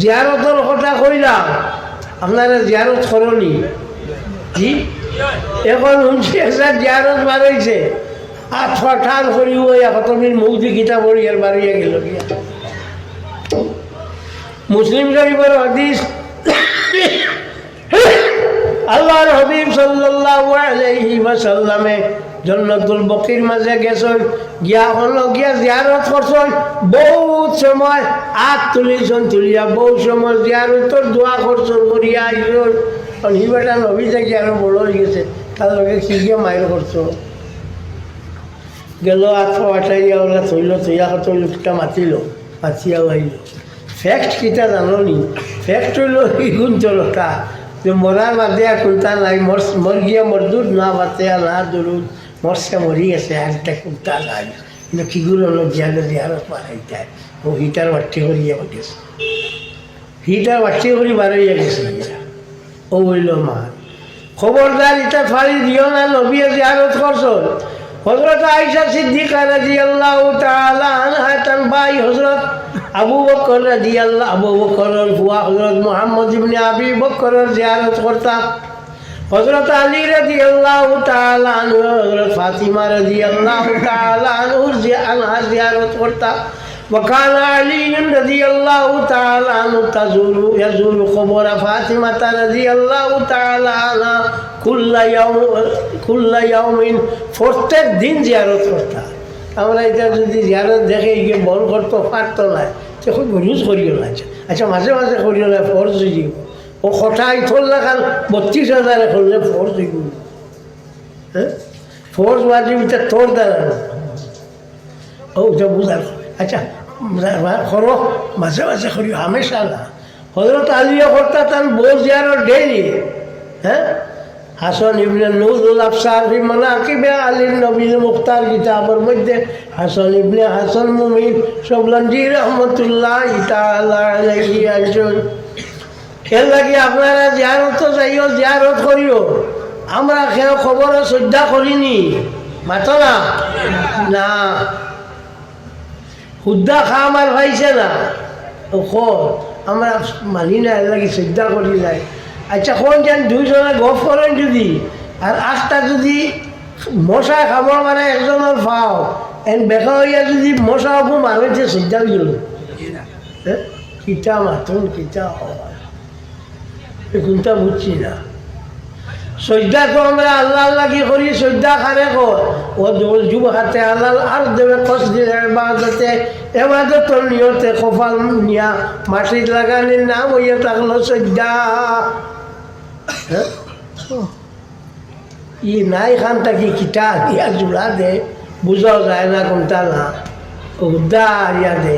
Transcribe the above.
জিয়ারতর কথা কইলাম, আপনারা জিয়ারত করনি। জি? এখন শুনছি একটা জিয়ারত বাড়াইছে আর ঠান করি ওই এখন মৌদি গীতা পড়ি আর বাড়িয়ে গেল মুসলিম শরীফের হদিস। আল্লাহর হবিব সাল্লাল্লাহু আলাইহি ওয়াসাল্লামে জন্নতুল বকির মাঝে গেছন গিয়া হলো, গিয়া জিয়ারত করছন বহুত সময় হাত তুলিছন, তুলিয়া বহু সময় জিয়ারতর দোয়া করছন করিয়া আইসন হিবাটা নবী থেকে আরও বড় হয়ে গেছে তার লগে কি গিয়া মায়ের করছ গেল আঠো আঠাইয়া ওলা থইল থইয়া কত লোকটা মাতিল মাতিয়াও আইল ফ্যাক্ট কিটা জানো নি? ফ্যাক্ট হইল ইগুন চলতা যে মরার বাদে কোনটা নাই মর মর গিয়া মরদুদ না বাতে না দরুদ মরসে মরি গেছে আর একটা কোনটা নাই কিন্তু কিগুলো হলো জিয়ালে জিয়ারত বাড়াইতে ও হিটার বাট্টি করিয়া গেছে হিটার বাট্টি করি বাড়াইয়া গেছে ও হইল মা খবরদার ইটা ফাড়ি দিও না নবিয়ে জিয়ারত করছ হজরত আইসা সিদ্দিকা রাজি আল্লাহ তার ভাই হজরত আবু বকর রাজি আল্লাহ আবু বকরের বুয়া হজরত মোহাম্মদ ইবনে আবি বকরের জিয়ারত করতাম হজরত আলী রাজি আল্লাহ তাআলা আনহু হজরত ফাতিমা রাজি আল্লাহ তাআলা আনহুর জি- আনহার জিয়ারত করতাম وكان علي رضي الله تعالى عنه تزور يزور قبور فاطمة رضي الله تعالى عنها كل يوم كل يوم প্রত্যেক দিন জিয়ারত করতাম আমরা এটা যদি জিয়ারত দেখে গিয়ে বল করতে পারতো না তখন গরিজ করিও না আচ্ছা মাঝে মাঝে করিও না ফরজ হয়ে যাব ও কথা ইথল লাগাল বত্রিশ হাজারে ফরজ হয়ে গেল হ্যাঁ ফরজ ওয়াজিবটা তোর দ্বারা না ও ওটা বুঝার আচ্ছা করো মাঝে মাঝে করি হামেশা না হজরত আলিয়া কর্তা তার বউ জিয়ারত ডেইলি হ্যাঁ হাসন ইবনে নুরুল আফসার ফি মানাকিবে আলীর নবীল মুখতার কিতাবের মধ্যে হাসন ইবনে হাসন মুমিন সবলঞ্জি রহমতুল্লাহ তাআলা আলাইহি আইসুন এর লাগি আপনারা জিয়ারত যাইও, জিয়ারত করিও। আমরা কেউ খবর শ্রদ্ধা করিনি মাত না। না হুদ্দা খা আমার ভাইছে না। কর আমরা মানি না লাগি শ্রদ্ধা করি নাই আচ্ছা কোন যেন দুইজনে গফ করেন যদি আর আটটা যদি মশা খাবার মানে একজনের ফাও, এন বেকা হইয়া যদি মশা হব মানুষের শ্রদ্ধা হ্যাঁ কিতা মাতুন, কিতা হয়। কোনটা বুঝছি না। শ্রদ্ধা তো আমরা আল্লাহ আল্লাহ কি করি? শ্রদ্ধা খানে কর? ও যুব হাতে আল্লাহ আর দেবে কষ দিলে এবাদতে এবাদত নিয়তে কপাল নিয়া মাটির লাগানির না হইয়া থাকল শ্রদ্ধা। হ্যাঁ? ই নাই খানটা কি কিটা? দিয়া জোড়া দে, বুঝাও যায় না কোনটা না। উদ্ধার ইয়া দে।